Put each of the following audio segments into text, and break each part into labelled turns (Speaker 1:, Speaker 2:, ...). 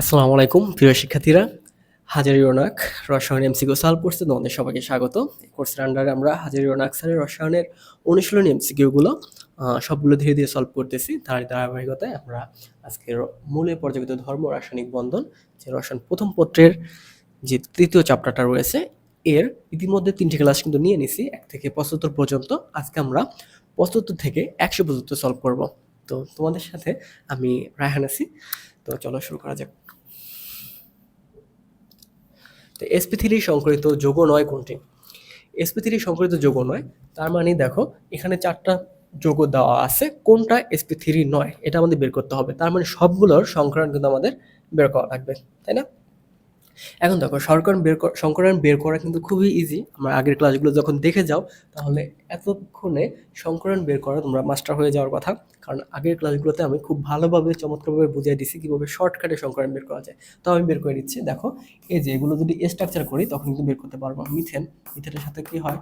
Speaker 1: আসসালামু আলাইকুম, প্রিয় শিক্ষার্থীরা। হাজারি রোনাক, রসায়ন এমসিকিউ সলভ করছে তোমাদের সবাইকে স্বাগত। কোর্সের আন্ডারে আমরা হাজারি রোনাক স্যারের রসায়নের অনুশীলন অনুশীলনী এমসিকিউগুলো সবগুলো ধীরে ধীরে সলভ করতেছি। তার ধারাবাহিকতায় আমরা আজকের মূলে পর্যাপিত ধর্ম, রাসায়নিক বন্ধন, যে রসায়ন প্রথম পত্রের যে তৃতীয় চ্যাপ্টারটা রয়েছে, এর ইতিমধ্যে তিনটি ক্লাস কিন্তু নিয়ে নিছি, এক থেকে পঁচাত্তর পর্যন্ত। আজকে আমরা পঁচাত্তর থেকে একশো পর্যন্ত সলভ করব। তো তোমাদের সাথে আমি রায়হান আছি। তো চলো শুরু করা যাক। তো এসপি থ্রি সংকরিত যোগ নয় কোনটি? এসপি থ্রি সংকরিত যোগ নয়, তার মানে দেখো, এখানে চারটা যোগ দেওয়া আছে, কোনটা এসপি থ্রি নয়, এটা আমাদের বের করতে হবে। তার মানে সবগুলোর সংক্রান্ত কিন্তু আমাদের বের করা লাগবে, তাই না? এখন দেখো সংকরণ বের করা সংকরণ বের করা কিন্তু খুবই ইজি আমরা আগের ক্লাসগুলো যখন দেখে যাও, তাহলে এতক্ষণে সংকরণ বের করা তোমরা মাস্টার হয়ে যাওয়ার কথা। কারণ আগের ক্লাসগুলোতে আমি খুব ভালোভাবে, চমৎকারভাবে বুঝিয়ে দিছি কীভাবে শর্টকাটে সংকরণ বের করা যায়। তো আমি বের করে দিচ্ছি দেখো, এই যে এগুলো যদি স্ট্রাকচার করি, তখন কিন্তু বের করতে পারব মিথেন মিথেনের সাথে কি হয়?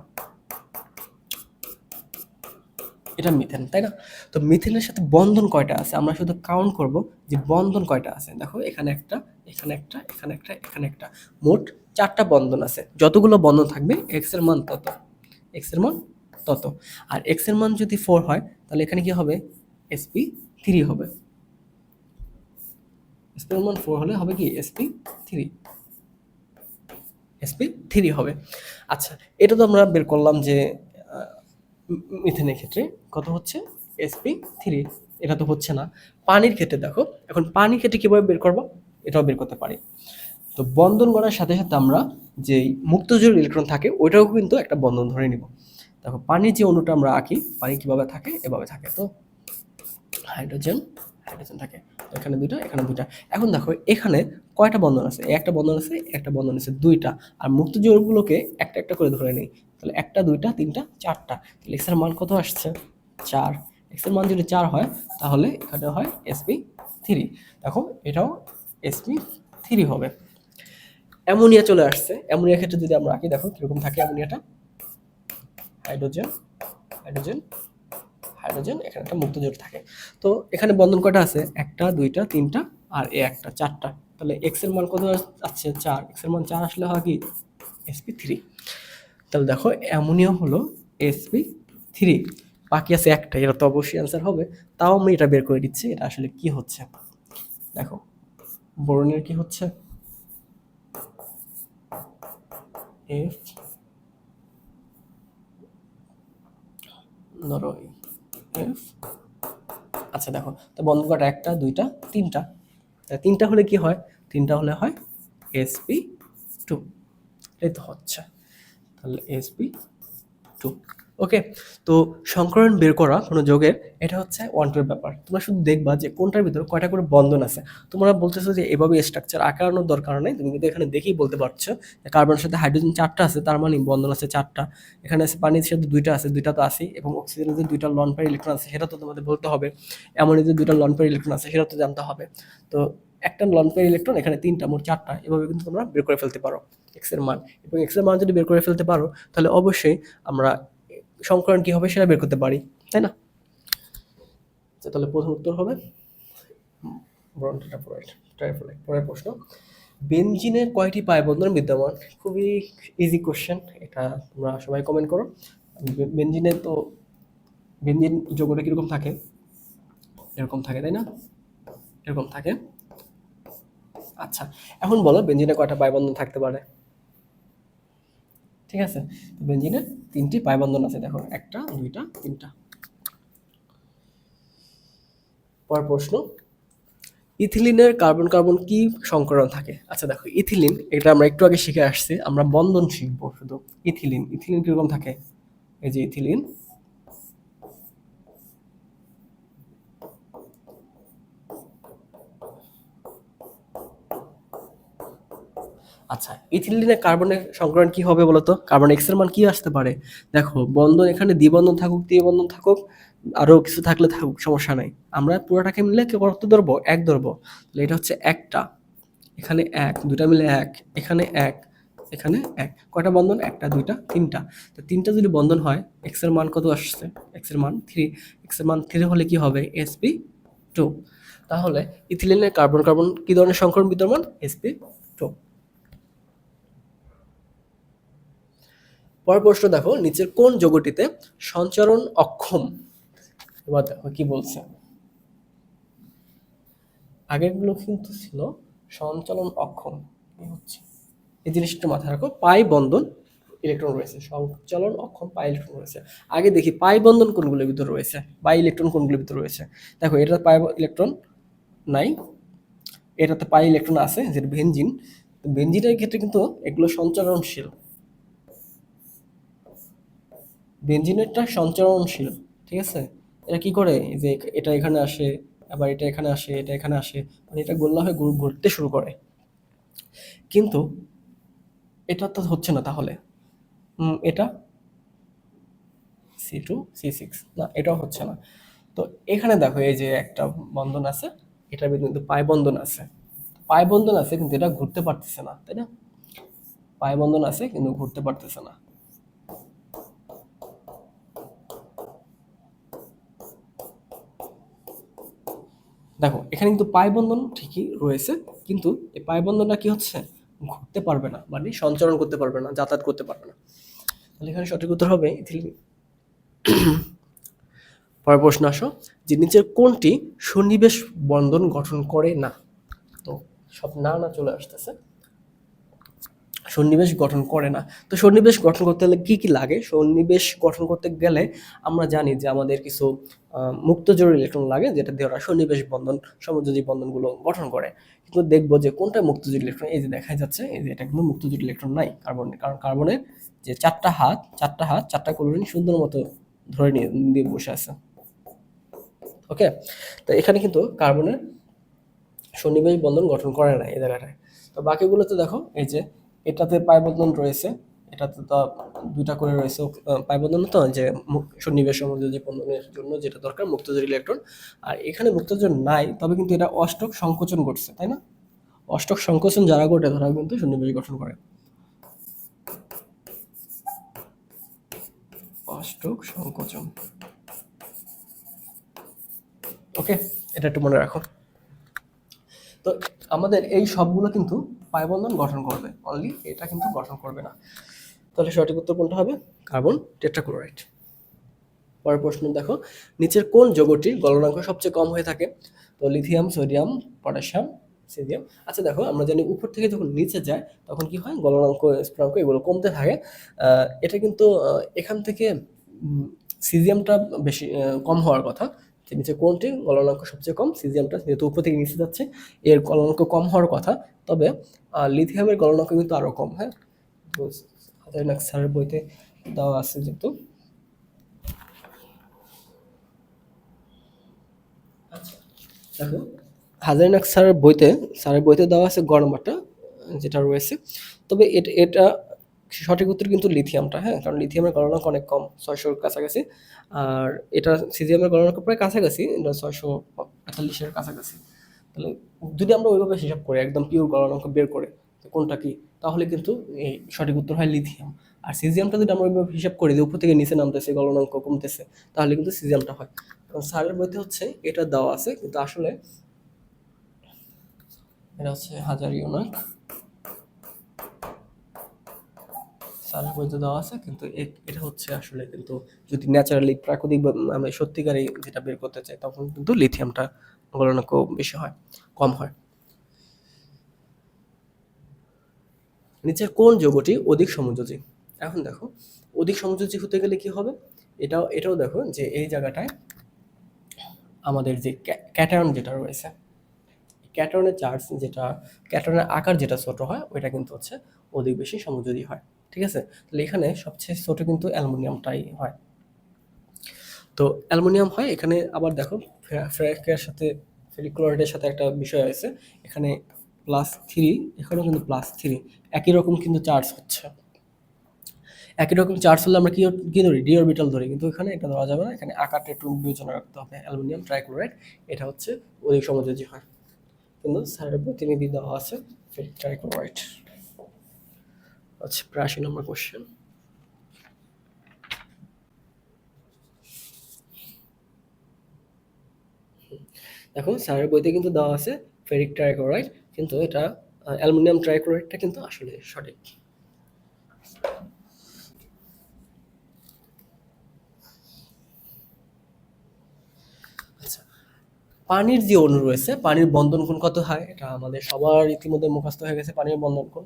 Speaker 1: এটা মিথেন তাই না? তো মিথেনের সাথে বন্ধন কয়টা আছে? আমরা শুধু কাউন্ট করব যে বন্ধন কয়টা আছে। দেখো, এখানে একটা এখানে একটা এখানে একটা এখানে একটা। মোট চারটা বন্ধন আছে। যতগুলো বন্ধন থাকবে এক্সের মান তত। এক্সের মান তত। আর এক্সের মান যদি ফোর হয়, তাহলে এখানে কি হবে? এসপি থ্রি হবে। এসপি এর মান ফোর হলে হবে কি? এসপি থ্রি এসপি থ্রি হবে। আচ্ছা এটা তো আমরা বের করলাম যে মিথেনের ক্ষেত্রে কত হচ্ছে? এসপি থ্রি এটা তো হচ্ছে না। পানির ক্ষেত্রে দেখো। এখন পানির ক্ষেত্রে কীভাবে বের করব? এটাও বের করতে পারি। তো বন্ধন করার সাথে সাথে আমরা যেই মুক্তজোর ইলেকট্রন থাকে, ওইটাও কিন্তু একটা বন্ধন ধরে নিব। দেখো, পানির যে অণুটা আমরা আঁকি, পানি কীভাবে থাকে, এভাবে থাকে। তো হাইড্রোজেন হাইড্রোজেন থাকে। এখানে দুইটা এখানে দুইটা। এখন দেখো, এখানে কয়টা বন্ধন আছে? একটা বন্ধন আছে, একটা বন্ধন আছে দুইটা। আর মুক্ত জোরগুলোকে একটা একটা করে ধরে নেই। তাহলে একটা, দুইটা, তিনটা, চারটা। তাহলে এক্সের মান কত আসছে? চার। এক্সের মান যদি চার হয়, তাহলে এখানে হয় এসপি থ্রি দেখো, এটাও এসপি থ্রি হবে। অ্যামোনিয়া চলে আসছে। অ্যামোনিয়া ক্ষেত্রে যদি আমরা আঁকি, দেখো কীরকম থাকে অ্যামোনিয়াটা। হাইড্রোজেন হাইড্রোজেন হাইড্রোজেন, এখানে একটা মুক্ত জোট থাকে। তো এখানে বন্ধন কয়টা আছে? একটা, দুইটা, তিনটা আর এ একটা, চারটা। তাহলে এক্সের মান কত আছে? চার। এক্সের মান চার আসলে হয় কি? এসপি থ্রি তাহলে দেখো, অ্যামোনিয়া হলো এসপি থ্রি বাকি আছে একটা, এটা তো অবশ্যই অ্যান্সার হবে। তাও আমি এটা বের করে দিচ্ছি, এটা আসলে কি হচ্ছে? দেখো। বোরনের কি হচ্ছে? এফ ধরো এফ আচ্ছা দেখো, তো বন্ধ করা একটা, দুইটা, তিনটা। তিনটা হলে কি হয়? তিনটা হলে হয় এসপি টু এই তো হচ্ছে। তাহলে এসপি টু ওকে তো সংকরণ বের করা কোনো যোগের, এটা হচ্ছে ওয়ান্টের ব্যাপার। তোমরা শুধু দেখবা যে কোনটার ভিতরে কয়টা করে বন্ধন আছে। তোমরা বলতেছো যে এভাবে স্ট্রাকচার আঁকানোর দরকার নেই। তুমি কিন্তু এখানে দেখেই বলতে পারছ যে কার্বনের সাথে হাইড্রোজেন চারটা আছে, তার মানে বন্ধন আছে চারটা। এখানে আছে পানির সাথে দুইটা আছে, দুইটা তো আছে এবং অক্সিজেনের যে দুইটা লন পেয়ার ইলেকট্রন আছে, সেটা তো তোমাদের বলতে হবে। এমন যে দুইটা লন পেয়ার ইলেকট্রন আছে, সেটা তো জানতে হবে। তো একটা লন পেয়ার ইলেকট্রন এখানে তিনটা, মোট চারটা, এভাবে কিন্তু তোমরা বের করে ফেলতে পারো। এক্সের মান, এবং এক্সের মান যদি বের করে ফেলতে পারো, তাহলে অবশ্যই আমরা সংকলন কি হবে সেটা বের করতে পারি, তাই না? আচ্ছা তাহলে প্রথম উত্তর হবে পরের প্রশ্ন। বেনজিনে কয়টি পায়বন্ধন বিদ্যমান? খুবই ইজি কোশ্চেন এটা তোমরা সবাই কমেন্ট করো। বেনজিনে তো, বেনজিন যোগটা কীরকম থাকে? এরকম থাকে, তাই না? এরকম থাকে। আচ্ছা এখন বলো বেঞ্জিনে কয়টা পায়বন্ধন থাকতে পারে? ঠিক আছে? বেঞ্জিনের তিনটি পায়বন্ধন আছে, দেখো, একটা, দুইটা, তিনটা। পর প্রশ্ন, ইথিলিনের কার্বন কার্বন কি সংকরণ থাকে? আচ্ছা দেখো, ইথিলিন, এটা আমরা একটু আগে শিখে আসছি, আমরা বন্ধন শিখব শুধু। ইথিলিন ইথিলিন কীরকম থাকে? এই যে ইথিলিন ইথিলিনের কার্বনের সংকরণ কি হবে বলতো? কার্বন এক্সের মান কি আসতে পারে? দেখো, বন্ধন এখানে দ্বিবন্ধন থাকুক দ্বিবন্ধন থাকুক আরও কিছু থাকলে থাকুক, সমস্যা নাই। আমরা পুরোটাকে মিলে কত ধরবো? এক ধরবো। তাহলে এটা হচ্ছে একটা। এখানে এক দুটা মিলে এক, এখানে এক এখানে এক। কয়টা বন্ধন? একটা, দুইটা, তিনটা। তো তিনটা যদি বন্ধন হয় এক্সের মান কত আসছে? এক্সের মান থ্রি এক্সের মান থ্রি হলে কি হবে? এসপি টু তাহলে ইথিলিনের কার্বন কার্বন কি ধরনের সংকরণ বিদ্যমান? এসপি টু পরের প্রশ্ন দেখো, নিচের কোন যৌগটিতে সঞ্চারণ অক্ষম? এবার দেখো কি বলছে। আগেরগুলো কিন্তু ছিল সঞ্চালন অক্ষম হচ্ছে। এই জিনিসটা মাথায় রাখো, পাই বন্ধন ইলেকট্রন রয়েছে সঞ্চালন অক্ষম, পাই ইলেকট্রন রয়েছে। আগে দেখি, পাই বন্ধন কোনগুলোর ভিতরে রয়েছে, পাই ইলেকট্রন কোনগুলোর ভিতরে রয়েছে। দেখো এটা পাই ইলেকট্রন নাই, এটাতে পাই ইলেকট্রন আছে, যেটা বেঞ্জিন। বেঞ্জিনের ক্ষেত্রে কিন্তু এগুলো সঞ্চারণশীল। বেঞ্জিনেরটা সঞ্চারণশীল ঠিক আছে? এটা কি করে? যে এটা এখানে আসে, আবার এটা এখানে আসে, এটা এখানে আসে মানে এটা গোল্লা হয়ে ঘুর- ঘুরতে শুরু করে। কিন্তু এটা তো হচ্ছে না তাহলে। এটা সি টু সি সিক্স না, এটাও হচ্ছে না। তো এখানে দেখো, এই যে একটা বন্ধন আছে, এটার ভিতরে কিন্তু পাই বন্ধন আছে। পাই বন্ধন আছে কিন্তু এটা ঘুরতে পারতেছে না, তাই না? পাই বন্ধন আছে কিন্তু ঘুরতে পারতেছে না। দেখো, এখানে কিন্তু পায়বন্ধন ঠিকই রয়েছে, কিন্তু এই পায়বন্ধনটা কি হচ্ছে? ঘুরতে পারবে না মানে সঞ্চারণ করতে পারবে না, যাতায়াত করতে পারবে না। তাহলে এখানে সঠিক উত্তর হবে ইথিলিন পরের প্রশ্ন আসো, যে নিচের কোনটি সন্নিবেশ বন্ধন গঠন করে না? তো সব না না চলে আসতেছে। সন্নিবেশ গঠন করে না। তো সন্নিবেশ গঠন করতে হলে কি কি লাগে? সন্নিবেশ গঠন করতে গেলে আমরা জানি যে আমাদের কিছু আহ, মুক্ত জরুরি ইলেকট্রন লাগে যেটা দিয়ে ওরা সন্নিবেশ বন্ধন সমযোজী বন্ধনগুলো গঠন করে। কিন্তু দেখব যে কোনটা মুক্ত জরুরি ইলেকট্রন এই যে দেখা যাচ্ছে এই যে এটা কিন্তু মুক্ত জরুরি ইলেকট্রন নাই। কার্বন কারণ কার্বনের যে চারটা হাত চারটা হাত চারটা ক্লোরিন সুন্দর মতো ধরে নিয়ে দিয়ে বসে আছে। ওকে তো এখানে কিন্তু কার্বনের সন্নিবেশ বন্ধন গঠন করে না এই জায়গাটায়। তো বাকিগুলোতে দেখো এই যে এটাতে পাই বন্ধন রয়েছে। এটাতে তো দুইটা করে রয়েছে পাই তো, যে সন্নিবেশ যে বন্ধনের জন্য যেটা দরকার মুক্তজোর ইলেকট্রন আর এখানে মুক্তজোর নাই, তবে কিন্তু এটা অষ্টক সংকোচন ঘটছে, তাই না? অষ্টক সংকোচন যারা ঘটে তারা কিন্তু সন্নিবেশ গঠন করে। অষ্টক সংকোচন। ওকে, এটা একটু মনে রাখো। তো আমাদের এই সবগুলো কিন্তু পায়বন্ধন গঠন করবে। অনলি এটা কিন্তু গঠন করবে না। তাহলে সঠিক উত্তর কোনটা হবে? কার্বন টেট্রাক্লোরাইড পরের প্রশ্ন দেখো, নিচের কোন যৌগটির গলনাঙ্ক সবচেয়ে কম হয়ে থাকে? তো লিথিয়াম সোডিয়াম পটাশিয়াম সিজিয়াম আচ্ছা দেখো, আমরা জানি উপর থেকে যখন নিচে যায়, তখন কি হয়? গলনাঙ্ক স্ফুরাঙ্ক এগুলো কমতে থাকে। এটা কিন্তু এখান থেকে সিজিয়ামটা বেশি কম হওয়ার কথা। নিচে কোনটি গলনাঙ্ক সবচেয়ে কম, সিজিয়ামটা যেহেতু উপর থেকে নিচে যাচ্ছে, এর গলনাঙ্ক কম হওয়ার কথা। তবে লিথিয়ামের গলনাঙ্ক কিন্তু আরও কম হ্যাঁ? স্যারের বইতে দেওয়া আছে যেহেতু। আচ্ছা দেখো হাজারিনাক স্যারের বইতে স্যারের বইতে দেওয়া আছে গ নম্বরটা, যেটা রয়েছে। তবে এটা এটা সঠিক উত্তর কিন্তু লিথিয়ামটা হ্যাঁ? কারণ লিথিয়ামের গণনাঙ্ক অনেক কম, ছয়শোর কাছাকাছি। আর এটা সিজিয়ামের গণনাঙ্ক প্রায় কাছাকাছি, এটা ছয়শো পঁয়তাল্লিশের কাছাকাছি। তাহলে যদি আমরা ওইভাবে হিসাব করি, একদম পিওর গণনাঙ্ক বের করে কোনটা কি, তাহলে কিন্তু এই সঠিক উত্তর হয় লিথিয়াম আর সিজিয়ামটা যদি আমরা ওইভাবে হিসাব করি, যে উপর থেকে নিচে নামতেছে গলনাঙ্ক কমতেছে, তাহলে কিন্তু সিজিয়ামটা হয়। কারণ স্যারের বইতে হচ্ছে, এটা দেওয়া আছে, কিন্তু আসলে এটা হচ্ছে হাজার ইউনাক স্যারের বইতে দেওয়া আছে, কিন্তু এটা হচ্ছে আসলে কিন্তু যদি ন্যাচারালি প্রাকৃতিক আমরা সত্যিকারই যেটা বের করতে চাই, তখন কিন্তু লিথিয়ামটা গলনাঙ্ক বেশি হয়, কম হয়। নিচের কোন যৌগটি অধিক সমযোজী? এখন দেখো, অধিক সমযোজী হতে গেলে কি হবে? এটাও এটাও দেখো যে এই জায়গাটায় আমাদের যে ক্যাটায়ন যেটা রয়েছে ক্যাটায়নের চার্জ যেটা ক্যাটায়নের আকার যেটা ছোট হয়, ওইটা কিন্তু হচ্ছে অধিক বেশি সমযোজী হয়। ঠিক আছে? তাহলে এখানে সবচেয়ে ছোট কিন্তু অ্যালুমিনিয়ামটাই হয়। তো অ্যালুমিনিয়াম হয়, এখানে আবার দেখো ফ্রেকের সাথে ফেরিক্লোরাইডের সাথে একটা বিষয় আছে। এখানে প্লাস থ্রি এখানেও কিন্তু প্লাস থ্রি একই রকম কিন্তু চার্জ হচ্ছে। একই রকম চার্জ হলে আমরা কি কি ধরি? ডি অরবিটাল ধরি। কিন্তু এখানে এটা ধরা যাবে না। এখানে আকারটা একটু বিবেচনা রাখতে হবে। অ্যালুমিনিয়াম ট্রাইক্লোরাইড এটা হচ্ছে অধিক সমযোজী হয়। কিন্তু স্যারের প্রতিনিধি দেওয়া আছে ট্রাইক্লোরাইড আচ্ছা প্রায় নম্বর কোশ্চেন দেখো, স্যারের বইতে কিন্তু দেওয়া আছে ফেরিক ট্রাইক্লোরাইড কিন্তু এটা অ্যালুমিনিয়াম ট্রাইক্লোরাইডটা কিন্তু আসলে সঠিক। আচ্ছা পানির যে অণু রয়েছে, পানির বন্ধন কোণ কত হয়? এটা আমাদের সবার ইতিমধ্যে মুখস্থ হয়ে গেছে, পানির বন্ধন কোণ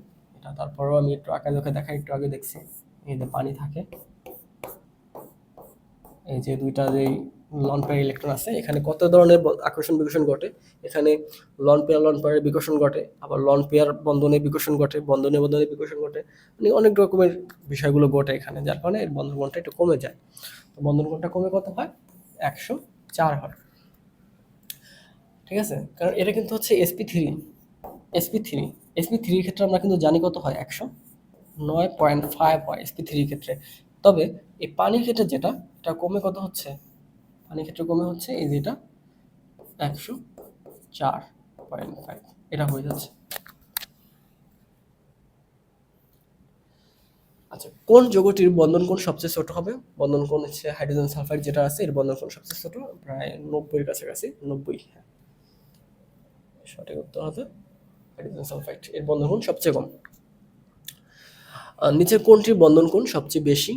Speaker 1: তারপরেও আমি একটু আঁকা দেখে দেখাই একটু আগে দেখছি। এই যে পানি থাকে। এই যে দুইটা যে লন পেয়ার ইলেকট্রন আছে, এখানে কত ধরনের আকর্ষণ বিকর্ষণ ঘটে? এখানে লন পেয়ার, লন পেয়ারের বিকর্ষণ ঘটে, আবার লন পেয়ার বন্ধনে বিকর্ষণ ঘটে, বন্ধনে বন্ধনে বিকর্ষণ ঘটে মানে অনেক রকমের বিষয়গুলো ঘটে এখানে, যার কারণে এর বন্ধন কোণটা একটু কমে যায়। তো বন্ধন কোণটা কমে কত হয়? একশো চার হয়। ঠিক আছে? কারণ এটা কিন্তু হচ্ছে SP three SP three SP থ্রির ক্ষেত্রে আমরা কিন্তু জানি কত হয়? একশো নয় পয়েন্ট ফাইভ হয় এসপি থ্রির ক্ষেত্রে। তবে এই পানির ক্ষেত্রে যেটা, এটা কমে কত হচ্ছে? পানির ক্ষেত্রে কমে হচ্ছে এই যেটা একশো চার পয়েন্ট ফাইভ এটা হয়ে যাচ্ছে। আচ্ছা কোন যৌগটির বন্ধন কোণ সবচেয়ে ছোট হবে? বন্ধন কোণ হচ্ছে হাইড্রোজেন সালফাইড, যেটা আছে, এর বন্ধন কোণ সবচেয়ে ছোট, প্রায় নব্বইয়ের কাছাকাছি, নব্বই হ্যাঁ। সঠিক উত্তর হবে হাইড্রোজেন সালফাইড এর বন্ধন কোণ সবচেয়ে কম? নিচের কোনটির বন্ধন কোণ সবচেয়ে বেশি?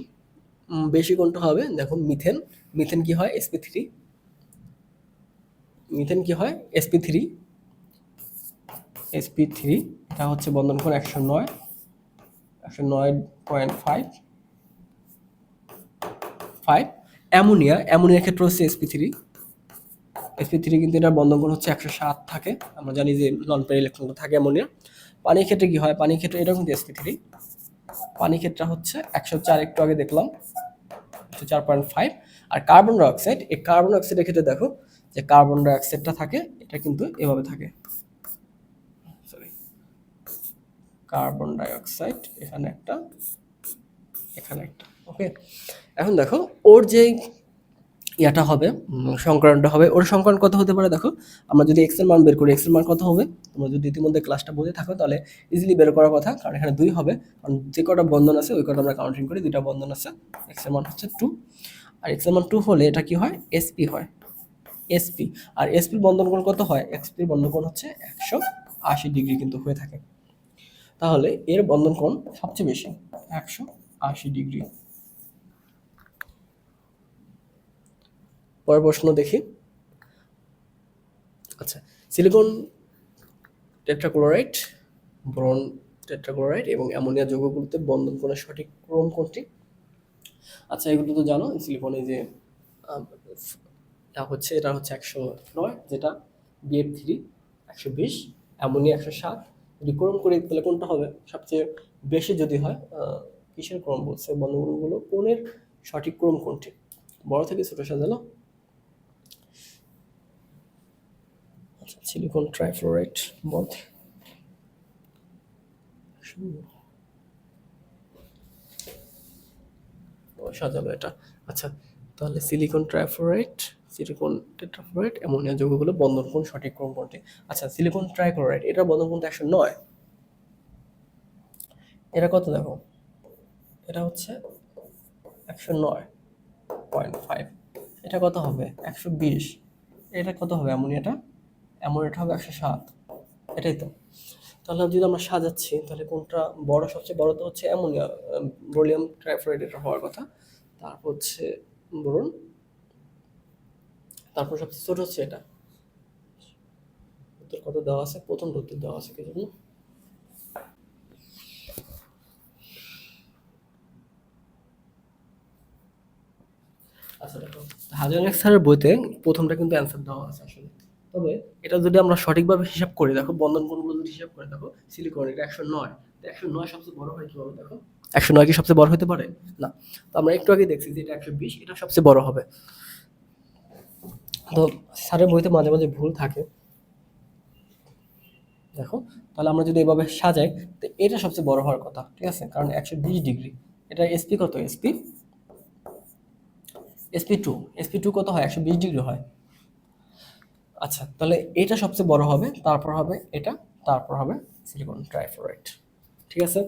Speaker 1: বেশি কোনটা হবে? দেখো, মিথেন। মিথেন কি হয়? এসপি থ্রি মিথেন কি হয়? এসপি থ্রি এসপি থ্রি এটা হচ্ছে বন্ধন কোণ একশো নয়। একশো নয় পয়েন্ট ফাইভ ফাইভ অ্যামোনিয়া। অ্যামোনিয়ার ক্ষেত্রে হচ্ছে এসপি থ্রি এসপি থ্রি কিন্তু এটার বন্ধন হচ্ছে একশো সাত থাকে। আমরা জানি যে নন পেয়ার ইলেকট্রনটা থাকে অ্যামোনিয়া। পানির ক্ষেত্রে কি হয়? পানির ক্ষেত্রে এটা কিন্তু এসপি থ্রি পানির ক্ষেত্রে হচ্ছে একশো চার একটু আগে দেখলাম, একশো চার পয়েন্ট ফাইভ আর কার্বন ডাইঅক্সাইড এই কার্বন ডাইঅক্সাইডের ক্ষেত্রে দেখো যে কার্বন ডাইঅক্সাইডটা থাকে, এটা কিন্তু এভাবে থাকে। সরি কার্বন ডাইঅক্সাইড এখানে একটা এখানে একটা ওকে এখন দেখো, ওর যে ইয়াটা হবে সংকরণটা হবে। ওর সংকরণ কত হতে পারে দেখো? আমরা যদি এক্সের মান বের করি এক্সের মান কত হবে? তোমরা যদি ইতিমধ্যে ক্লাসটা বুঝে থাকো, তাহলে ইজিলি বের করার কথা, কারণ এখানে দুই হবে। কারণ যে কটা বন্ধন আছে, ওই কটা আমরা কাউন্টিং করি, দুইটা বন্ধন আছে। এক্সের মান হচ্ছে টু আর এক্সের মান টু হলে এটা কি হয়? এসপি হয়। এসপি আর এসপির বন্ধন কোণ কত হয়? এক্সপির বন্ধন কোণ হচ্ছে একশো আশি ডিগ্রি কিন্তু হয়ে থাকে। তাহলে এর বন্ধন কোণ সবচেয়ে বেশি, একশো আশি ডিগ্রি পরের প্রশ্ন দেখি। আচ্ছা সিলিকন টেট্রাক্লোরাইড ব্রন টেট্রাক্লোরাইড এবং অ্যামোনিয়া যৌগগুলোতে বন্ধন কোণের সঠিক ক্রম কোনটি? আচ্ছা এগুলো তো জানো সিলিকনে যে হচ্ছে, এটা হচ্ছে একশো নয়, যেটা বিএফ থ্রি একশো বিশ, অ্যামোনিয়া একশো সাত। যদি ক্রম করি, তাহলে কোনটা হবে? সবচেয়ে বেশি যদি হয় কিসের ক্রম বলছে? বন্ধনগুলো কোণের সঠিক ক্রম কোনটি? বড় থেকে ছোট সাজালো আচ্ছা সিলিকন ট্রাইফ্লোরাইড ও, সাজালো এটা। আচ্ছা তাহলে silicon trifluoride silicon tetrafluoride ammonia যৌগগুলো বন্ধন কোণ সঠিক ক্রম কোনটি আচ্ছা সিলিকন ট্রাইক্লোরাইড এটার বন্ধন কোণটা একশো নয়। এটা কত দেখো? এটা হচ্ছে একশো নয় পয়েন্ট ফাইভ। এটা কত হবে? একশো বিশ। এটা কত হবে অ্যামোনিয়াটা অ্যামোনিয়াটা হবে একশো সাত। এটাই তো। তাহলে যদি আমরা সাজাচ্ছি, তাহলে কোনটা বড়, সবচেয়ে বড় তো হচ্ছে অ্যামোনিয়া ব্রোলিয়াম এটা হওয়ার কথা। তারপর হচ্ছে, বলুন। তারপর সবচেয়ে ছোট হচ্ছে এটা। উত্তর কত দেওয়া আছে? প্রথম উত্তর দেওয়া আছে, কি জন্য আচ্ছা দেখো। হাজার স্যারের বইতে প্রথমটা কিন্তু অ্যান্সার দেওয়া আছে আসলে। তবে এটা যদি আমরা সঠিকভাবে হিসাব করি, দেখো বন্ধন কোণগুলো যদি হিসাব করে, দেখো সিলিকন এটা একশো নয়। একশো নয় সবচেয়ে বড় হয় কীভাবে, দেখো? একশো নয় কি সবচেয়ে বড় হতে পারে? না। তো আমরা একটু আগে দেখছি যে এটা একশো বিশ, এটা সবচেয়ে বড় হবে। তো স্যারের বইতে মাঝে মাঝে ভুল থাকে। দেখো, তাহলে আমরা যদি এভাবে সাজাই, তো এটা সবচেয়ে বড় হওয়ার কথা, ঠিক আছে? কারণ একশো বিশ ডিগ্রি। এটা এসপি কত? SP SP two SP two কত হয়? একশো বিশ ডিগ্রি হয়। আচ্ছা তাহলে এটা সবচেয়ে বড় হবে, তারপর হবে এটা, তারপর হবে সিলিকন ট্রাইফ্লোরাইড ঠিক আছে?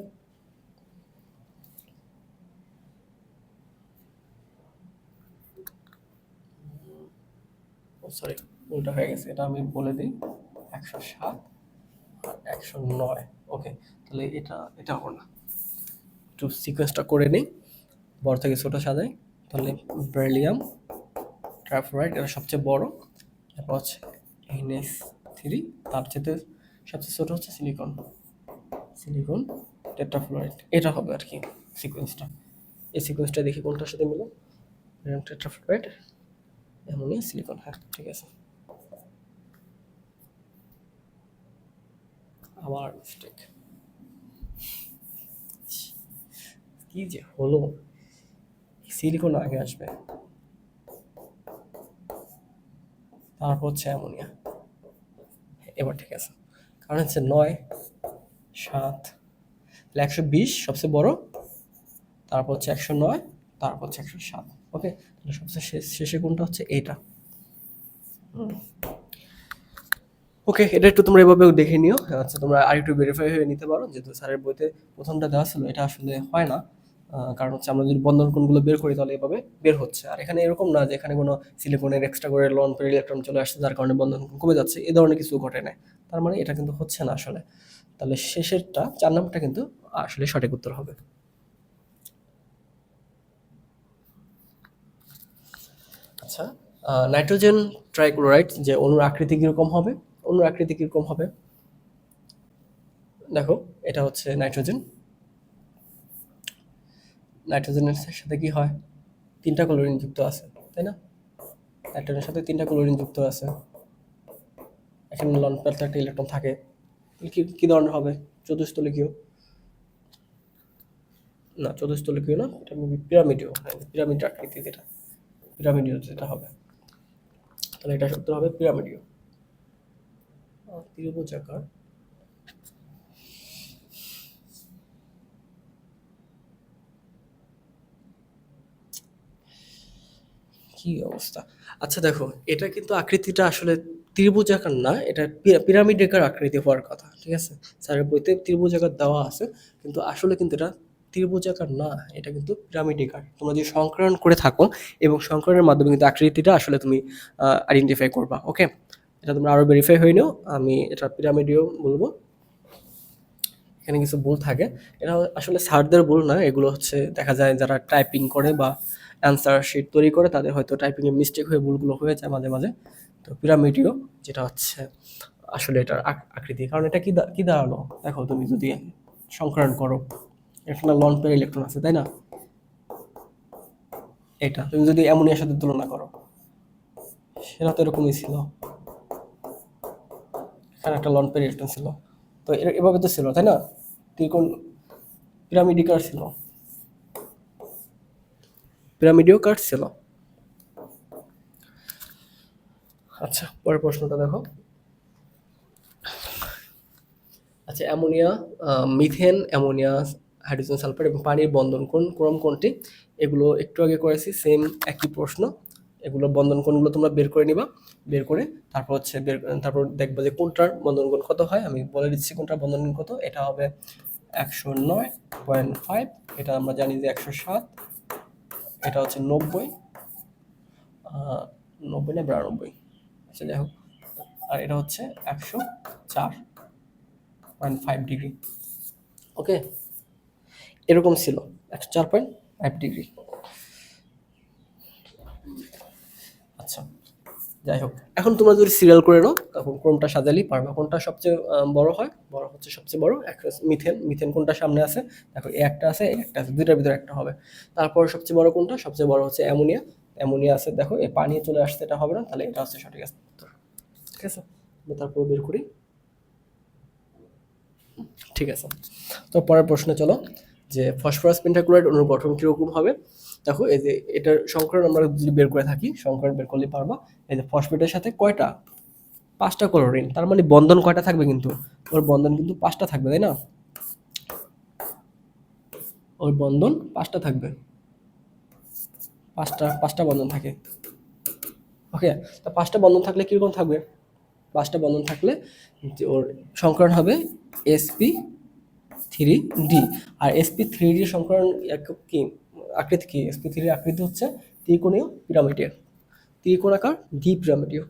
Speaker 1: সরি ওটা হয়ে গেছে, এটা আমি বলে দিই, একশো সাত একশো নয় ওকে তাহলে এটা এটা হব না। একটু সিকোয়েন্সটা করে নিই, বড় থেকে ছোটো সাজাই, তাহলে বেরিলিয়াম ট্রাফোরাইট এটা সবচেয়ে বড়। তারপর হচ্ছে এনএস থ্রি, তার চেয়ে সবচেয়ে ছোটো হচ্ছে সিলিকন সিলিকন টেট্রাফ্লোরাইড এটা হবে আর কি সিকোয়েন্সটা এই সিকোয়েন্সটা দেখি কোনটার সাথে মিলে। টেট্রাফ্লোরাইড অ্যামোনিয়া সিলিকন হ্যাঁ ঠিক আছে। আবার মিস্টেক কি যে হলো? সিলিকন আগে আসবে। তারপর হচ্ছে অ্যামোনিয়া। এবার ঠিক আছে। কারণ হচ্ছে নয় সাত তাহলে একশো বিশ সবচেয়ে বড় তারপর হচ্ছে একশো নয় তারপর হচ্ছে একশো সাত। ওকে? তাহলে সবচেয়ে শেষ শেষে কোনটা হচ্ছে এইটা ওকে এটা একটু তোমরা এভাবেও দেখে নিও। আচ্ছা তোমরা আর একটু ভেরিফাই হয়ে নিতে পারো যেহেতু স্যারের বইতে প্রথমটা দেওয়া ছিল এটা আসলে হয় না। কারণ হচ্ছে আমরা যদি বন্ধন বের করি তাহলে এভাবে বের হচ্ছে। আর এখানে এরকম না যে এখানে কোনো সিলিকনের এক্সট্রা করে লন করে ইলেকট্রন চলে আসছে, যার কারণে বন্ধন কমে যাচ্ছে এই ধরনের কিছু ঘটে না তার মানে এটা কিন্তু হচ্ছে না আসলে। তাহলে শেষেরটা চার নাম্বারটা কিন্তু আসলে সঠিক উত্তর হবে। আচ্ছা নাইট্রোজেন ট্রাইক্লোরাইড যে অণুর আকৃতি কীরকম হবে? অণুর আকৃতি কীরকম হবে? দেখো, এটা হচ্ছে নাইট্রোজেন নাইট্রোজেনের সাথে কি হয়? তিনটা ক্লোরিন যুক্ত আছে, তাই না? নাইট্রোজেনের সাথে তিনটা ক্লোরিন যুক্ত আছে। এখানে লন পেয়ারতে একটা ইলেকট্রন থাকে। কি, কী ধরনের হবে? চতুস্থলিকীয়? না চতুস্থলিকীয় না, এটা পিরামিডীয় হ্যাঁ পিরামিড আকৃতি যেটা। পিরামিডীয় যেটা হবে। তাহলে এটা উত্তর হবে পিরামিডীয় ত্রিভুজাকার কি অবস্থা? আচ্ছা দেখো, এটা কিন্তু আকৃতিটা আসলে ত্রিভুজাকার না, এটা পিরা- পিরামিডাকার আকৃতি হওয়ার কথা, ঠিক আছে? স্যারের বইতে ত্রিভুজাকার দেওয়া আছে, কিন্তু আসলে কিন্তু এটা ত্রিভুজাকার না, এটা কিন্তু পিরামিডাকার তোমরা যদি সংকলন করে থাকো, এবং সংকলনের মাধ্যমে কিন্তু আকৃতিটা আসলে তুমি আইডেন্টিফাই করবা, ওকে? এটা তোমরা আরও ভেরিফাই হয়ে নিও, আমি এটা পিরামিডীয় বলব। এখানে কিছু ভুল থাকে। এটা আসলে স্যারদের ভুল না, এগুলো হচ্ছে দেখা যায় যারা টাইপিং করে বা অ্যান্সার শিট তৈরি করে তাদের হয়তো টাইপিংয়ে মিস্টেক হয়ে ভুলগুলো হয়ে যায় মাঝে মাঝে। তো পিরামিডিও যেটা হচ্ছে আসলে এটার আকৃতি। কারণ এটা কি কি দাঁড়াল? দেখো তুমি যদি সংকরণ করো, এখানে লন পেয়ার ইলেকট্রন আছে, তাই না? এটা, তুমি যদি অ্যামোনিয়ার সাথে তুলনা করো, সেটা তো এরকমই ছিল। এখানে একটা লন পেয়ার ইলেকট্রন ছিল। তো এভাবে তো ছিল, তাই না? ত্রিকোণ পিরামিডিকার ছিল? পিরামিডীয় কার্ড ছিল আচ্ছা পরের প্রশ্নটা দেখো। আচ্ছা ammonia methane, ammonia, hydrogen, sulphur এবং পানির বন্ধন কোন ক্রম কোনটি এগুলো একটু আগে করেছি, সেম একই প্রশ্ন। এগুলো বন্ধন কোণগুলো তোমরা বের করে নিবা, বের করে তারপর হচ্ছে বের, তারপর দেখবা যে কোনটার বন্ধন কোণ কত হয়, আমি বলে দিচ্ছি কোনটার বন্ধন কত, এটা হবে একশো নয় পয়েন্ট ফাইভ, এটা আমরা জানি যে একশো সাত এটা হচ্ছে নব্বই নব্বই না বিরানব্বই। আচ্ছা যাই হোক। আর এটা হচ্ছে একশো চার পয়েন্ট ফাইভ ডিগ্রি ওকে এরকম ছিল। একশো চার পয়েন্ট ফাইভ ডিগ্রি আচ্ছা। যাই হোক। এখন তোমরা যদি সিরিয়াল করে নাও, তখন কোনটা সাজালেই পারবে। কোনটা সবচেয়ে বড় হয়? বড় হচ্ছে সবচেয়ে বড় একটা মিথেন। মিথেন কোনটা সামনে আছে? দেখো, এ একটা আছে একটা আছে, দুইটার ভিতরে একটা হবে। তারপর সবচেয়ে বড় কোনটা? সবচেয়ে বড় হচ্ছে অ্যামোনিয়া। অ্যামোনিয়া আছে, দেখো, এ পানি চলে আসছে, এটা হবে না? তাহলে এটা হচ্ছে সঠিক আছে ঠিক আছে? তারপর বের করি। ঠিক আছে। তো পরের প্রশ্নে চলো, যে ফসফরাস পেন্টাক্লোরাইড অণুর গঠন কীরকম হবে? দেখো, এই যে এটার সংকরণ আমরা যদি বের করে থাকি, সংকরণ বের করলে পারবা। এই যে ফসফেটের সাথে কয়টা? পাঁচটা ক্লোরিন। তার মানে বন্ধন কয়টা থাকবে কিন্তু? ওর বন্ধন কিন্তু পাঁচটা থাকবে, তাই না? ওর বন্ধন পাঁচটা থাকবে। পাঁচটা পাঁচটা বন্ধন থাকে। ওকে? তা পাঁচটা বন্ধন থাকলে কীরকম থাকবে? পাঁচটা বন্ধন থাকলে ওর সংকরণ হবে এসপি থ্রি ডি আর এসপি থ্রি ডি সংকরণ কি? আকৃতি কি? থ্রি আকৃতি হচ্ছে ত্রিকোণীয় পিরামিডের। ত্রিকোণাকার দ্বি পিরামিডীয়।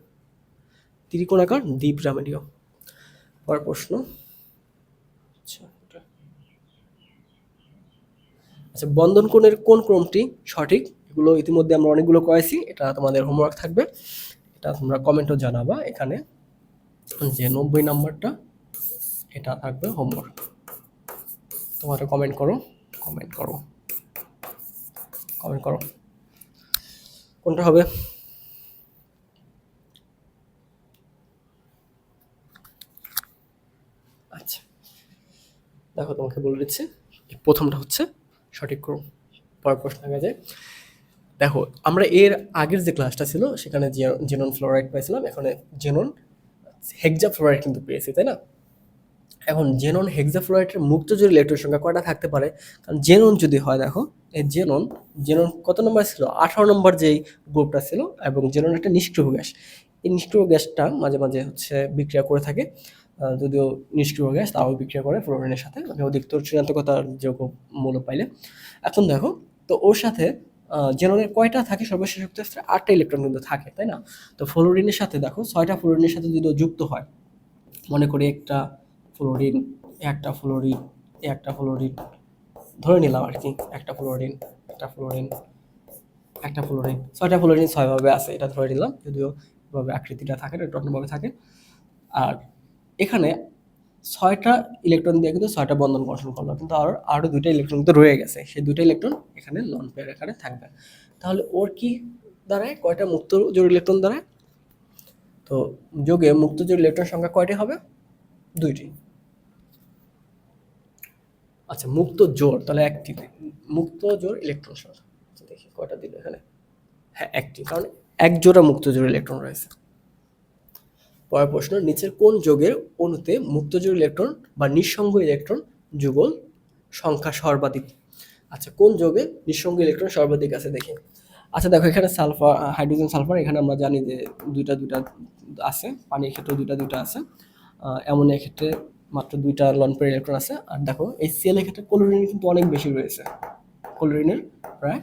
Speaker 1: ত্রিকোণাকার দ্বিপিরামিডীয় পরের প্রশ্ন। আচ্ছা। আচ্ছা বন্ধন কোণের কোন ক্রমটি সঠিক? এগুলো ইতিমধ্যে আমরা অনেকগুলো করেছি। এটা তোমাদের হোমওয়ার্ক থাকবে। এটা তোমরা কমেন্টও জানাবা এখানে। যে নব্বই নাম্বারটা, এটা থাকবে হোমওয়ার্ক তোমরা কমেন্ট করো কমেন্ট করো। কমেন্ট করো। কোনটা হবে? আচ্ছা। দেখো, তোমাকে বলে দিচ্ছি প্রথমটা হচ্ছে সঠিক ক্রম পরের প্রশ্ন আগে যায়। দেখো, আমরা এর আগের যে ক্লাসটা ছিল, সেখানে জেনন ফ্লোরাইড পেয়েছিলাম এখানে জেনন হেক্সা ফ্লোরাইড কিন্তু পেয়েছি, তাই না? এখন জেনন হেক্সা ফ্লোরাইডের মুক্ত জোর ইলেকট্রন সংখ্যা কয়টা থাকতে পারে? কারণ জেনন যদি হয়, দেখো, এই জেনন জেনন কত নম্বর ছিল? আঠারো নম্বর যেই গ্রুপটা ছিল এবং জেনন একটা নিষ্ক্রিয় গ্যাস। এই নিষ্ক্রিয় গ্যাসটা মাঝে মাঝে হচ্ছে বিক্রিয়া করে থাকে। যদিও নিষ্ক্রিয় গ্যাস, তাও বিক্রিয়া করে ফ্লোরিনের সাথে। অধিকতর ঋণাত্মকতার যোগ্য মূল্য পাইলে। এখন দেখো, তো ওর সাথে জেননের কয়টা থাকে? সর্বশেষ যুক্ত ক্ষেত্রে আটটা ইলেকট্রন কিন্তু থাকে, তাই না? তো ফ্লোরিনের সাথে দেখো, ছয়টা ফ্লোরিনের সাথে যদি যুক্ত হয়, মনে করি একটা ফ্লোরিন, একটা ফ্লোরিন একটা ফ্লোরিন। ধরে নিলাম আর কি, একটা ফ্লোরিন একটা ফ্লোরিন একটা ফ্লোরিন। ছয়টা ফ্লোরিন ছয়ভাবে আছে, এটা ধরে নিলাম, যদিও এভাবে আকৃতিটা থাকে না, একটু অন্যভাবে থাকে। আর এখানে ছয়টা ইলেকট্রন দিয়ে কিন্তু ছয়টা বন্ধন গঠন করল, কিন্তু আর আরও দুইটা ইলেকট্রন কিন্তু রয়ে গেছে। সেই দুইটা ইলেকট্রন এখানে লন পেয়ার আকারে থাকবে। তাহলে ওর কি দাঁড়ায়? কয়টা মুক্ত জোড় ইলেকট্রন দাঁড়ায়? তো যোগে মুক্ত জোড় ইলেকট্রন সংখ্যা কয়টি হবে? দুইটি। আচ্ছা মুক্ত জোর তাহলে একটি মুক্ত জোর ইলেকট্রন সংখ্যা আচ্ছা, দেখি কয়টা দিল এখানে? হ্যাঁ একটি কারণ এক জোড়া মুক্ত জোর ইলেকট্রন রয়েছে। পরের প্রশ্ন নিচের কোন যোগের অণুতে মুক্ত জোর ইলেকট্রন বা নিঃসঙ্গ ইলেকট্রন যুগল সংখ্যা সর্বাধিক? আচ্ছা কোন যোগে নিঃসঙ্গ ইলেকট্রন সর্বাধিক আছে দেখি। আচ্ছা দেখো এখানে সালফার হাইড্রোজেন সালফার এখানে আমরা জানি যে দুইটা দুইটা আছে পানির ক্ষেত্রে দুইটা দুইটা আছে। অ্যামোনিয়ার ক্ষেত্রে মাত্র দুইটা লন পেয়ার ইলেকট্রন আছে। আর দেখো, এই সিএল এর ক্ষেত্রে ক্লোরিনের কিন্তু অনেক বেশি রয়েছে। ক্লোরিনের প্রায়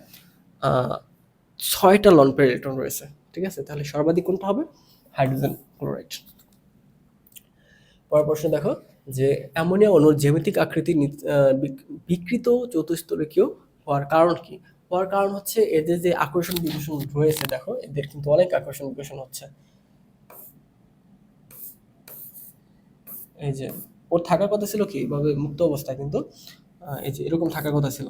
Speaker 1: ছয়টা লন পেয়ার ইলেকট্রন রয়েছে, ঠিক আছে? তাহলে সর্বাধিক কোনটা হবে? হাইড্রোজেন ক্লোরাইড পরের প্রশ্ন দেখো, যে অ্যামোনিয়া অণুর জ্যামিতিক আকৃতি বিক- বিকৃত চতুস্তরিকীয় হওয়ার কারণ কি? হওয়ার কারণ হচ্ছে এদের যে আকর্ষণ বিকর্ষণ রয়েছে, দেখো, এদের কিন্তু অনেক আকর্ষণ বিকর্ষণ হচ্ছে। এই যে ওর থাকার কথা ছিল কি? এইভাবে মুক্ত অবস্থায় কিন্তু এই যে এরকম থাকার কথা ছিল।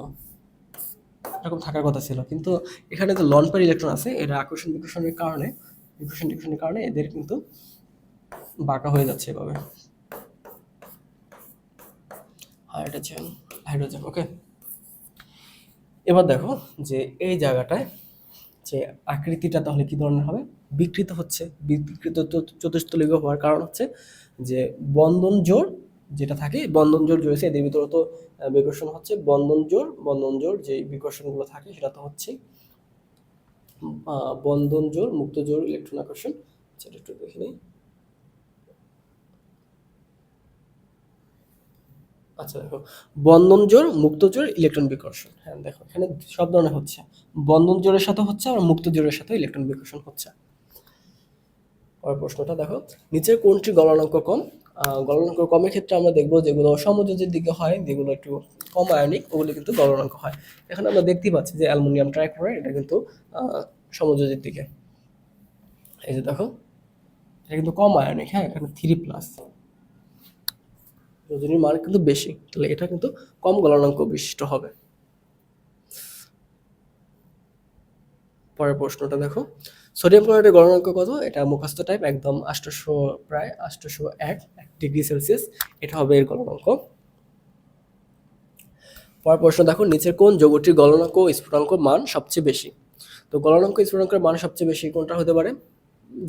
Speaker 1: এরকম থাকার কথা ছিল। কিন্তু এখানে যে লন পেয়ার ইলেকট্রন আছে এরা আকর্ষণ বিকর্ষণের কারণে, বিকর্ষণ টিকর্ষণের কারণে এদের কিন্তু বাঁকা হয়ে যাচ্ছে এভাবে। Hydrogen hydrogen, okay? এবার দেখো যে এই জায়গাটায় যে আকৃতিটা তাহলে কি ধরনের হবে? বিকৃত হচ্ছে। বিকৃত চতুস্তলিক হওয়ার কারণ হচ্ছে যে বন্ধন জোর যেটা থাকে, বন্ধন জোর রয়েছে এদের ভিতরে তো বিকর্ষণ হচ্ছে। বন্ধন জোর বন্ধন জোর যে বিকর্ষণগুলো থাকে সেটা তো হচ্ছে বন্ধন জোর মুক্ত জোর ইলেকট্রন আকর্ষণ। সেটা একটু দেখে নিই। আচ্ছা দেখো। বন্ধন জোর মুক্ত জোর ইলেকট্রন বিকর্ষণ। হ্যাঁ দেখো, এখানে সব ধরনের হচ্ছে। বন্ধন জোরের সাথে হচ্ছে আর মুক্ত জোরের সাথে ইলেকট্রন বিকর্ষণ হচ্ছে। পরের প্রশ্নটা দেখো। নিচের কোনটি গলনাঙ্ক কম? গলনাঙ্ক কমের ক্ষেত্রে আমরা দেখব যেগুলো সমযোজের দিকে হয়, যেগুলো একটু কম আয়নিক, ওগুলো কিন্তু গলনাঙ্ক হয়। এখানে আমরা দেখতেই পাচ্ছি যে অ্যালুমিনিয়াম ট্রাইক্লোরাইড এটা কিন্তু সমযোজের দিকে। এই যে দেখো, এটা কিন্তু কম আয়নিক হ্যাঁ এখানে থ্রি প্লাস রজনীর মান কিন্তু বেশি, তাহলে এটা কিন্তু কম গলনাঙ্ক বিশিষ্ট হবে। পরের প্রশ্নটা দেখো সোডিয়াম ক্লোরাইডের গলনাঙ্ক কত? এটা মুখস্থ টাইপ একদম আটশোশো প্রায় আটশোশো এক এক ডিগ্রি সেলসিয়াস। এটা হবে এর গলনাঙ্ক পরের প্রশ্ন, দেখো নিচের কোন যৌগটির গলনাঙ্ক ও স্ফুটনাঙ্ক মান সবচেয়ে বেশি? তো গলনাঙ্ক স্ফুটনাঙ্কের মান সবচেয়ে বেশি কোনটা হতে পারে?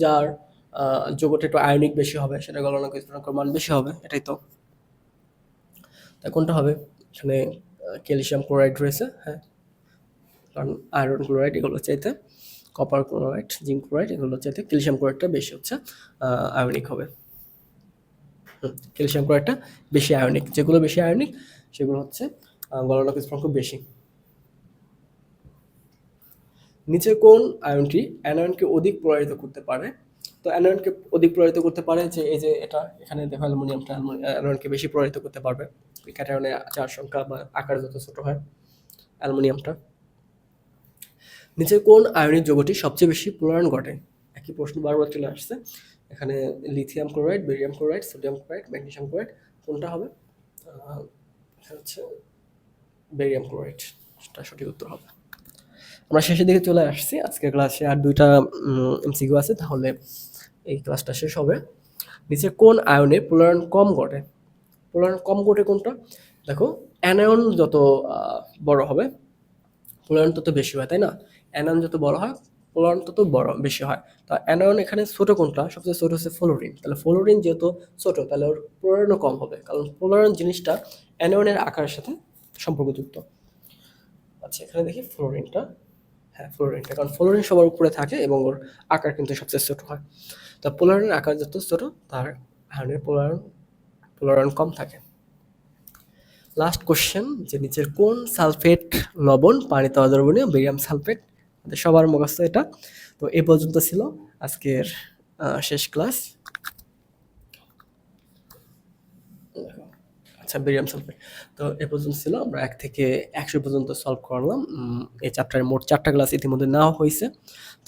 Speaker 1: যার যৌগটা একটু আয়নিক বেশি হবে, সেটা গলনাঙ্ক স্ফুটনাঙ্কের মান বেশি হবে, এটাই তো। তা কোনটা হবে? এখানে ক্যালসিয়াম ক্লোরাইড রয়েছে হ্যাঁ। কারণ আয়রন ক্লোরাইড এগুলো চাইতে। কপার ক্লোরাইড জিঙ্ক ক্লোরাইড এগুলো চাইতে ক্যালসিয়াম ক্লোরাইডটা বেশি হচ্ছে আয়নিক হবে। ক্যালসিয়াম ক্লোরাইডটা বেশি আয়নিক যেগুলো বেশি আয়নিক সেগুলো হচ্ছে গলনাঙ্ক স্ফুটনাঙ্ক বেশি। নিচে কোন আয়নটি অ্যানায়নকে অধিক প্রভাবিত করতে পারে। তো অ্যানায়নকে অধিক প্রভাবিত করতে পারে যে, এই যে এটা, এখানে দেখো অ্যালুমিনিয়ামটা অ্যানোয়নকে বেশি প্রভাবিত করতে পারবে। ক্যাটায়নে চার সংখ্যা বা আকার যত ছোট হয়, অ্যালুমিনিয়ামটা। নিচে কোন আয়নিক যৌগটি সবচেয়ে বেশি পুনরায়ন ঘটে? একই প্রশ্ন বারবার চলে আসছে। এখানে lithium chloride, barium chloride, sodium chloride, magnesium chloride কোনটা হবে? হচ্ছে বেরিয়াম ক্লোরাইড। সেটা সঠিক উত্তর হবে। আমরা শেষের দিকে চলে আসছি। আজকের ক্লাসে আর দুইটা এমসিকিউ আছে, তাহলে এই ক্লাসটা শেষ হবে। নিচে কোন আয়নে পোলারন কম ঘটে? পোলারন কম ঘটে কোনটা? দেখো অ্যানায়ন যত বড় হবে পোলারন তত বেশি হয়, তাই না? অ্যানায়ন যত বড় হয় পোলারন তত বড়, বেশি হয়। তা অ্যানায়ন এখানে ছোট কোনটা? সবচেয়ে ছোট হচ্ছে ফ্লোরিন। তাহলে ফ্লোরিন যেহেতু ছোট, তাহলে ওর পোলারনও কম হবে, কারণ পোলারন জিনিসটা অ্যানায়নের আকারের সাথে সম্পর্কযুক্ত। আচ্ছা এখানে দেখি ফ্লোরিনটা। হ্যাঁ ফ্লোরিনটা, কারণ ফ্লোরিন সবার উপরে থাকে এবং ওর আকার কিন্তু সবচেয়ে ছোট হয়। তা পোলারিনের আকার যত ছোট, তার আয়নের পোলারন পোলারন কম থাকে। লাস্ট কোশ্চেন যে নিচের কোন সালফেট লবণ, পানিতে অদ্রবণীয় বেরিয়াম সালফেট সবার মুখস্থ এটা। তো এ পর্যন্ত ছিল আজকের শেষ ক্লাস। আচ্ছা বেরিয়াম সালফেট তো এ পর্যন্ত ছিল, আমরা এক থেকে একশো পর্যন্ত সলভ করলাম। এই চ্যাপ্টারে মোট চারটা ক্লাস ইতিমধ্যে নেওয়া হয়েছে।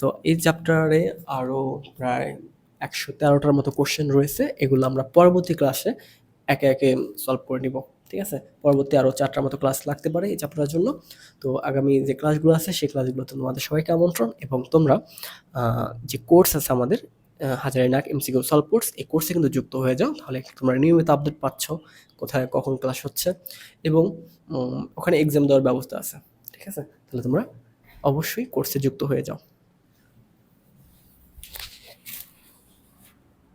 Speaker 1: তো এই চ্যাপ্টারে আরও প্রায় একশো তেরোটার মতো কোশ্চেন রয়েছে। এগুলো আমরা পরবর্তী ক্লাসে একে একে সলভ করে নিব। ঠিক আছে? পরবর্তী আরও চারটার মতো ক্লাস লাগতে পারে এই চ্যাপ্টারের জন্য। তো আগামী যে ক্লাসগুলো আছে, সেই ক্লাসগুলোতে তোমাদের সবাইকে আমন্ত্রণ এবং তোমরা যে কোর্স আছে আমাদের হাজারি নাক এমসিকিউ সলভ কোর্স এই কোর্সে কিন্তু যুক্ত হয়ে যাও। তাহলে তোমরা নিয়মিত আপডেট পাচ্ছ কোথায়, কখন ক্লাস হচ্ছে এবং ওখানে এক্সাম দেওয়ার ব্যবস্থা আছে। ঠিক আছে? তাহলে তোমরা অবশ্যই কোর্সে যুক্ত হয়ে যাও।